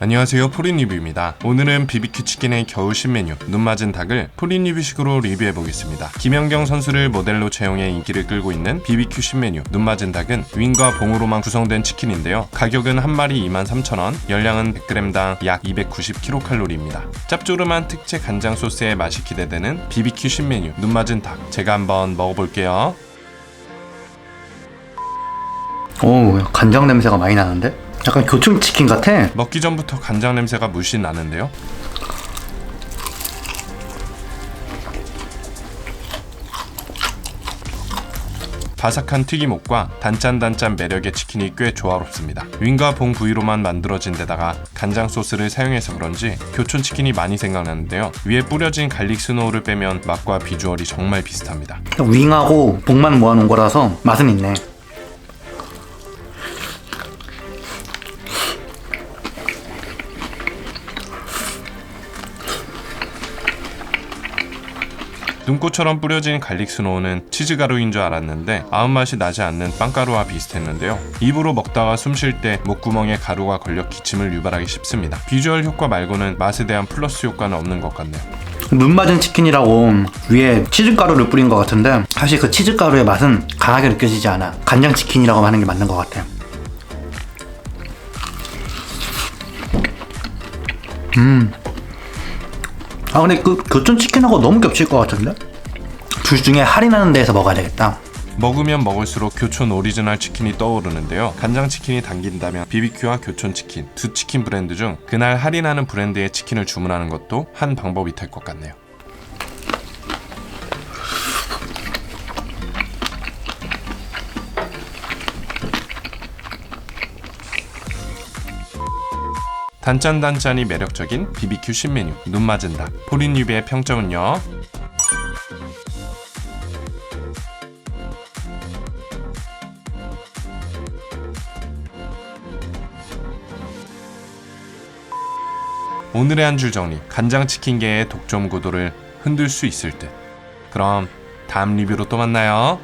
안녕하세요 포린 리뷰입니다. 오늘은 BBQ 치킨의 겨울 신 메뉴 눈 맞은 닭을 포린 리뷰식으로 리뷰해 보겠습니다. 김연경 선수를 모델로 채용해 인기를 끌고 있는 BBQ 신메뉴 눈 맞은 닭은 윙과 봉으로만 구성된 치킨인데요. 가격은 한 마리 23,000원 열량은 100g당 약 290kcal입니다. 짭조름한 특제 간장 소스의 맛이 기대되는 BBQ 신메뉴 눈 맞은 닭 제가 한번 먹어볼게요. 오 간장 냄새가 많이 나는데? 약간 교촌 치킨 같아 먹기 전부터 간장 냄새가 물씬 나는데요. 바삭한 튀김옷과 단짠단짠 매력의 치킨이 꽤 조화롭습니다. 윙과 봉 부위로만 만들어진 데다가 간장 소스를 사용해서 그런지 교촌 치킨이 많이 생각나는데요. 위에 뿌려진 갈릭 스노우를 빼면 맛과 비주얼이 정말 비슷합니다. 윙하고 복만 모아놓은 거라서 맛은 있네 눈꽃처럼 뿌려진 갈릭 스노우는 치즈 가루인 줄 알았는데 아무 맛이 나지 않는 빵가루와 비슷했는데요. 입으로 먹다가 숨 쉴 때 목구멍에 가루가 걸려 기침을 유발하기 쉽습니다. 비주얼 효과 말고는 맛에 대한 플러스 효과는 없는 것 같네요. 눈 맞은 치킨이라고 위에 치즈가루를 뿌린 것 같은데 사실 그 치즈가루의 맛은 강하게 느껴지지 않아 간장치킨이라고 하는 게 맞는 것 같아 음. 아 근데 그 교촌 치킨하고 너무 겹칠 것 같은데? 둘 중에 할인하는 데에서 먹어야 되겠다 먹으면 먹을수록 교촌 오리지널 치킨이 떠오르는데요. 간장 치킨이 당긴다면 BBQ와 교촌 치킨 두 치킨 브랜드 중 그날 할인하는 브랜드의 치킨을 주문하는 것도 한 방법이 될 것 같네요. 단짠단짠이 매력적인 BBQ 신메뉴. 눈 맞은 닭 포린 유비의 평점은요? 오늘의 한 줄 정리. 간장치킨계의 독점 구도를 흔들 수 있을 듯. 그럼 다음 리뷰로 또 만나요